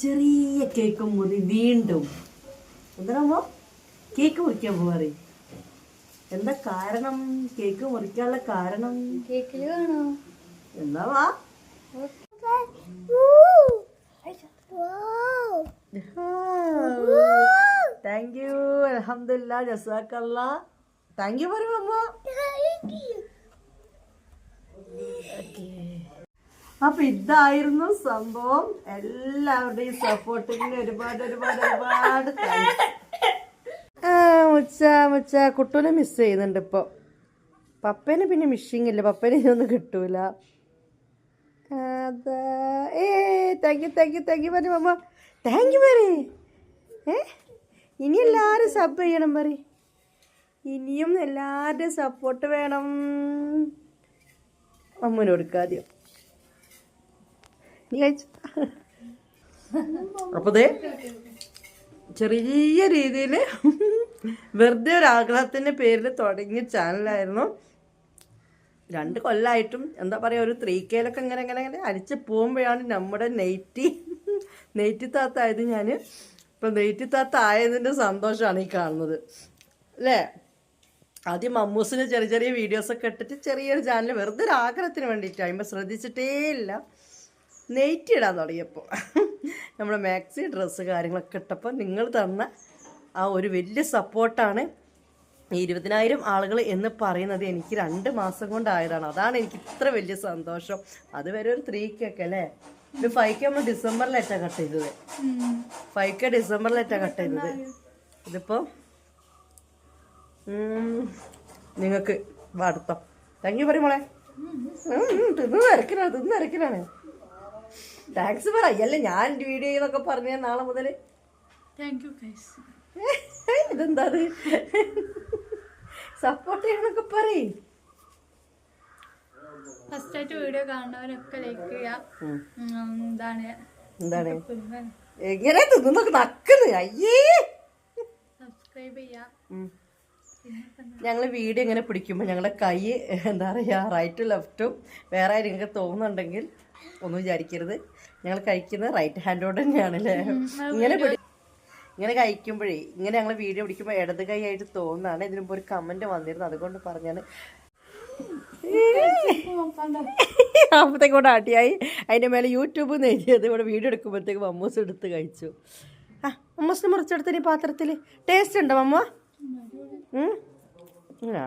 ചെറിയ കേക്ക് മുറി വീണ്ടും. എന്താണോ കേക്ക് മുറിക്കാൻ പോവാറി എന്താ കാരണം? കേക്ക് മുറിക്കാനുള്ള കാരണം? കേക്കിൽ കാണോ? എന്നാ വാ. താങ്ക് യു അലഹമില്ല ജസാക്കല്ല. താങ്ക് യു പറയും അമ്മ. അപ്പൊ ഇതായിരുന്നു സംഭവം. എല്ലാവരുടെയും സപ്പോർട്ടിങ്ങിന് ഒരുപാട് ഒരുപാട് ഒരുപാട് മുച്ച മുച്ച കുട്ടൂനെ മിസ് ചെയ്യുന്നുണ്ട് ഇപ്പൊ. പപ്പേനെ പിന്നെ മിസ്സിങ് ഇല്ല. പപ്പേനെ ഇതൊന്നും കിട്ടൂല. ഏ thank you thank you thank you പറഞ്ഞു മമ്മ താങ്ക് യു പറ ഏ ഇനി എല്ലാവരും സബ് ചെയ്യണം പറ ഇനിയും എല്ലാവരുടെയും സപ്പോർട്ട് വേണം. അമ്മനോട് കൊടുക്കാദ്യം നീ ദേ ചെറിയ രീതിയിൽ വെറുതെ ഒരു ആഗ്രഹത്തിന്റെ പേരിൽ തുടങ്ങിയ ചാനലായിരുന്നു. രണ്ട് കൊല്ലമായിട്ടും എന്താ പറയുക ഒരു ത്രീ കെയിലൊക്കെ ഇങ്ങനെ ഇങ്ങനെ ഇങ്ങനെ അരിച്ച് പോകുമ്പോഴാണ് നമ്മുടെ നെയ്റ്റി നെയ്റ്റി താത്തായത് ഞാൻ ഇപ്പം നെയ്റ്റി താത്ത ആയതിന്റെ സന്തോഷമാണ് ഈ കാണുന്നത്. അല്ലേ? ആദ്യം മമ്മൂസിന് ചെറിയ ചെറിയ വീഡിയോസൊക്കെ ഇട്ടിട്ട് ചെറിയൊരു ചാനൽ വെറുതെ ഒരു ആഗ്രഹത്തിന് വേണ്ടിയിട്ട് അതിമ്പോൾ ശ്രദ്ധിച്ചിട്ടേ ഇല്ല നെയ്റ്റ് ഇടാൻ തുടങ്ങിയപ്പോൾ. നമ്മുടെ മാക്സി ഡ്രസ്സ് കാര്യങ്ങളൊക്കെ ഇട്ടപ്പോൾ നിങ്ങൾ തന്ന ആ ഒരു വലിയ സപ്പോർട്ടാണ് ഇരുപതിനായിരം ആളുകൾ എന്ന് പറയുന്നത് എനിക്ക് രണ്ട് മാസം കൊണ്ടായതാണ്. അതാണ് എനിക്ക് ഇത്ര വലിയ സന്തോഷം. അതുവരെ ഒരു ത്രീ ഒക്കെ അല്ലേ? ഇത് ഫൈവ് കെ നമ്മൾ ഡിസംബറിലേറ്റാ കട്ട് ചെയ്തത്. ഫൈവ് കെ ഡിസംബറിലേറ്റാണ് കട്ട് ചെയ്തത്. ഇതിപ്പോൾ നിങ്ങൾക്ക് അടുത്തോ താങ്ക് യു പറയും മോളെ. തിന്ന് തിരക്കിലാണ് തിന്ന് തിരക്കിലാണ്. താങ്ക്സ് പറ. അല്ല ഞാൻ വീഡിയോ എന്നൊക്കെ പറഞ്ഞ നാളെ മുതൽ താങ്ക് യു ഇതെന്താ അത്? സപ്പോർട്ട് ചെയ്യാനൊക്കെ പറയും. ഫസ്റ്റ് ആയിട്ട് വീഡിയോ കാണുന്നവരൊക്കെ ലൈക്ക് ചെയ്യാം. എന്താണ്? എന്താണ്? എങ്ങനെ തിന്നൊക്കെ നക്കുന്നു. അയ്യേ. സബ്സ്ക്രൈബ് ചെയ്യാം. ഞങ്ങൾ വീഡിയോ ഇങ്ങനെ പിടിക്കുമ്പോൾ ഞങ്ങളുടെ കൈ എന്താ പറയുക റൈറ്റും ലെഫ്റ്റും വേറെ നിങ്ങൾക്ക് തോന്നുന്നുണ്ടെങ്കിൽ ഒന്നും വിചാരിക്കരുത്. ഞങ്ങൾ കഴിക്കുന്നത് റൈറ്റ് ഹാൻഡോട് തന്നെയാണ് അല്ലേ? ഇങ്ങനെ പിടി ഇങ്ങനെ കഴിക്കുമ്പോഴേ ഇങ്ങനെ ഞങ്ങൾ വീഡിയോ പിടിക്കുമ്പോൾ ഇടത് കൈ ആയിട്ട് തോന്നുന്നതാണ് ഇതിനു മുമ്പ് ഒരു കമന്റ് വന്നിരുന്നു. അതുകൊണ്ട് പറഞ്ഞാണ്. അപ്പോഴത്തേക്ക് കൂടെ ആട്ടിയായി അതിന്റെ മേലെ യൂട്യൂബ് നേടിയത് ഇവിടെ വീഡിയോ എടുക്കുമ്പോഴത്തേക്ക് മമ്മൂസ് എടുത്ത് കഴിച്ചു. ആ മമ്മൂസിന് മുറിച്ചെടുത്തിന് ഈ പാത്രത്തിൽ ടേസ്റ്റ് ഉണ്ടോ മമ്മ ഉം? ആ